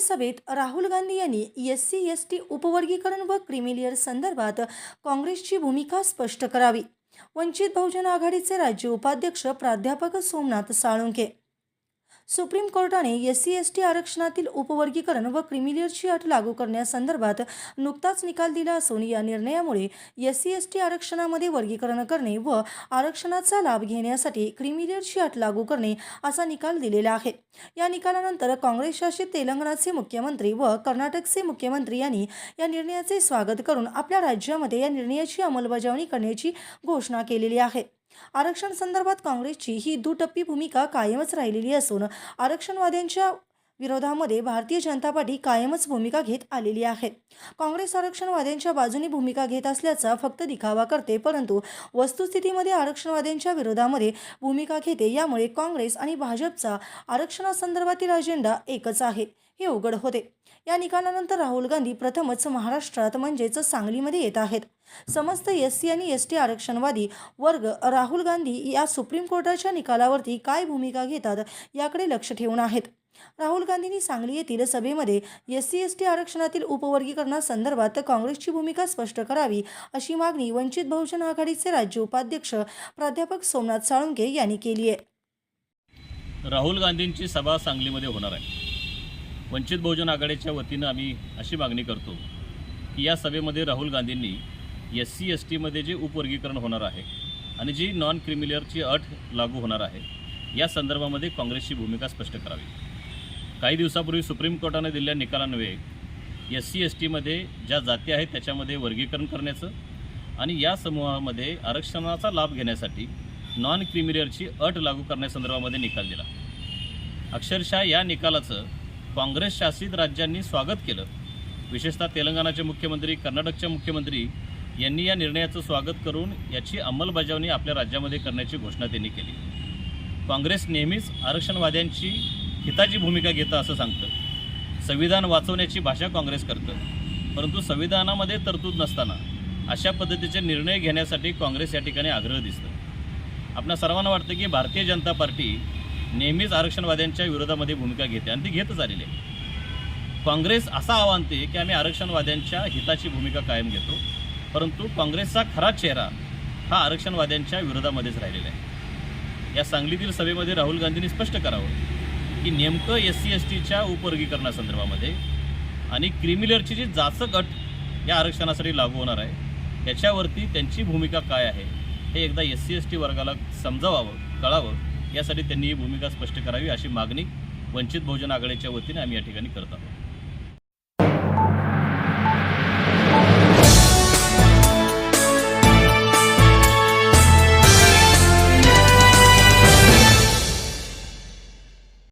सभेत राहुल गांधी यांनी S C S T उपवर्गीकरण व क्रिमिलियर संदर्भात काँग्रेसची भूमिका स्पष्ट करावी. वंचित बहुजन आघाडीचे राज्य उपाध्यक्ष प्राध्यापक सोमनाथ साळुंखे सुप्रीम कोर्टाने एस सी एस टी आरक्षणातील उपवर्गीकरण व क्रिमिलियरची अट लागू करण्यासंदर्भात नुकताच निकाल दिला असून या निर्णयामुळे एस सी एस टी आरक्षणामध्ये वर्गीकरण करणे व आरक्षणाचा लाभ घेण्यासाठी क्रिमिलियरची अट लागू करणे असा निकाल दिलेला आहे. या निकालानंतर काँग्रेस शासित तेलंगणाचे मुख्यमंत्री व कर्नाटकचे मुख्यमंत्री यांनी या निर्णयाचे स्वागत करून आपल्या राज्यामध्ये या निर्णयाची अंमलबजावणी करण्याची घोषणा केलेली आहे. आरक्षण संदर्भात काँग्रेसची ही दुटप्पी भूमिका कायमच राहिलेली असून आरक्षणवाद्यांच्या विरोधामध्ये भारतीय जनता पार्टी कायमच भूमिका घेत आलेली आहे. काँग्रेस आरक्षणवाद्यांच्या बाजूने भूमिका घेत असल्याचा फक्त दिखावा करते परंतु वस्तुस्थितीमध्ये आरक्षणवाद्यांच्या विरोधामध्ये भूमिका घेते यामुळे काँग्रेस आणि भाजपचा आरक्षणासंदर्भातील अजेंडा एकच आहे. हे उघड होते. या निकालानंतर राहुल गांधी प्रथमच महाराष्ट्रात म्हणजेच सांगलीमध्ये येत आहेत. समस्त एस सी आणि एस टी आरक्षणवादी वर्ग राहुल गांधी या सुप्रीम कोर्टाच्या निकालावरती काय भूमिका घेतात याकडे लक्ष ठेवून आहेत. राहुल गांधींनी सांगली येथील सभेमध्ये एस सी एस टी आरक्षणातील उपवर्गीकरणासंदर्भात काँग्रेसची भूमिका स्पष्ट करावी अशी मागणी वंचित बहुजन आघाडीचे राज्य उपाध्यक्ष प्राध्यापक सोमनाथ साळुंके यांनी केली आहे. राहुल गांधींची सभा सांगलीमध्ये होणार आहे. वंचित बहुजन आघाडीच्या वतीनं आम्ही अशी मागणी करतो की या सभेमध्ये राहुल गांधींनी एस सी एस टीमध्ये जे उपवर्गीकरण होणार आहे आणि जी नॉन क्रिमिलियरची अट लागू होणार आहे या संदर्भामध्ये काँग्रेसची भूमिका स्पष्ट करावी. काही दिवसापूर्वी सुप्रीम कोर्टाने दिलेल्या निकालान्वये एस सी एस टीमध्ये ज्या जाती आहेत त्याच्यामध्ये वर्गीकरण करण्याचं आणि या समूहामध्ये आरक्षणाचा लाभ घेण्यासाठी नॉन क्रिमिलियरची अट लागू करण्यासंदर्भामध्ये निकाल दिला. अक्षरशः या निकालाचं काँग्रेस शासित राज्यांनी स्वागत केलं. विशेषतः तेलंगणाचे मुख्यमंत्री कर्नाटकचे मुख्यमंत्री यांनी या निर्णयाचं स्वागत करून याची अंमलबजावणी आपल्या राज्यामध्ये करण्याची घोषणा त्यांनी केली. काँग्रेस नेहमीच आरक्षणवाद्यांची हिताची भूमिका घेतं असं सांगतं. संविधान वाचवण्याची भाषा काँग्रेस करतं. परंतु संविधानामध्ये तरतूद नसताना अशा पद्धतीचे निर्णय घेण्यासाठी काँग्रेस या ठिकाणी आग्रह दिसतं. आपल्या सर्वांना वाटतं की भारतीय जनता पार्टी नेहमीच आरक्षणवाद्यांच्या विरोधामध्ये भूमिका घेते आणि ती घेतच आलेली आहे. काँग्रेस असा आव्हानते की आम्ही आरक्षणवाद्यांच्या हिताची भूमिका कायम घेतो परंतु काँग्रेसचा खरा चेहरा हा आरक्षणवाद्यांच्या विरोधामध्येच राहिलेला आहे. या सांगलीतील सभेमध्ये राहुल गांधींनी स्पष्ट करावं की नेमकं एस सी एस टीच्या उपवर्गीकरणासंदर्भामध्ये आणि क्रिमिलरची जी जाचक अट या आरक्षणासाठी लागू होणार आहे याच्यावरती त्यांची भूमिका काय आहे हे एकदा एस सी एस टी वर्गाला समजावावं कळावं. यासाठी त्यांनी ही भूमिका स्पष्ट करावी अशी मागणी वंचित बहुजन आघाडीच्या वतीने आम्ही या ठिकाणी करत आहोत.